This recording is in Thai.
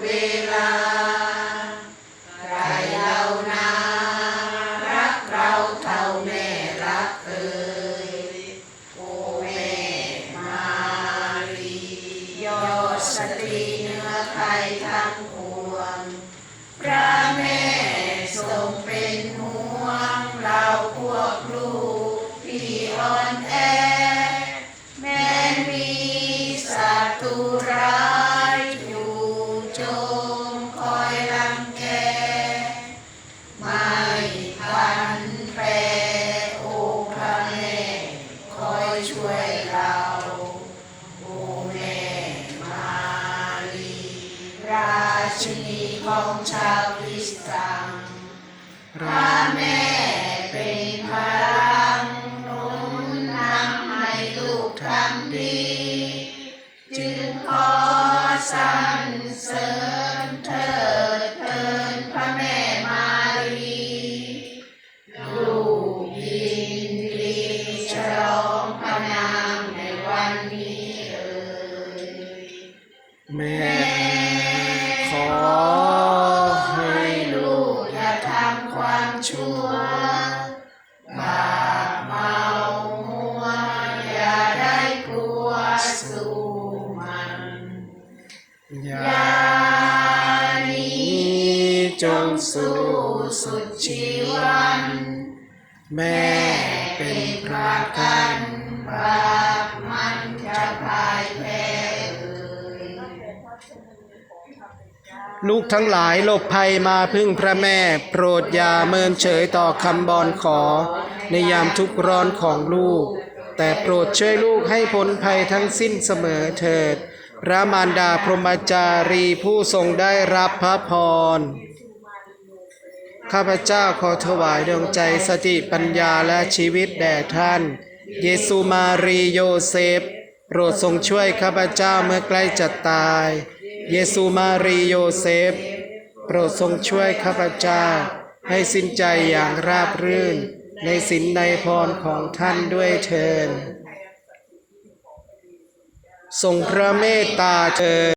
เวลา ใครเรานารักเราเท่าแม่รักเอ่ยโอแม่มารียอดสตรีเนื้อไทยทั้งป ชินีของชาวคริสต์ังพระแม่เป็นพลังนุนนำให้ลูกทำดี จึงขอสรรเสริญเถิดเทินพระแม่มารีลูกยินดีฉลองพระนามในวันนี้เอ่ยแม่ ชั่วบาปเมามัวอย่าได้กลัวสู่มันยานี้จงสู้สุดชีวัน แม่เป็นเป็นพระกันบาปมันจะพายแพ้เอ่ย ลูกทั้งหลายหลบภัยมาพึ่งพระแม่ โปรดอย่าเมินเฉยต่อคำบอนขอ ในยามทุกข์ร้อนของลูก แต่โปรดช่วยลูกให้พ้นภัยทั้งสิ้นเสมอเถิด พระมารดาพรหมจารีผู้ทรงได้รับพระพร ข้าพเจ้าขอถวายดวงใจสติปัญญาและชีวิตแด่ท่าน เยซูมารีโยเซฟ โปรดทรงช่วยข้าพเจ้าเมื่อใกล้จะตาย เยซูมารีโยเซฟ โปรดทรงช่วยข้าพเจ้า ให้สิ้นใจอย่างราบรื่น ในสินในพรของท่านด้วยเชิญทรงพระเมตตาเชิญ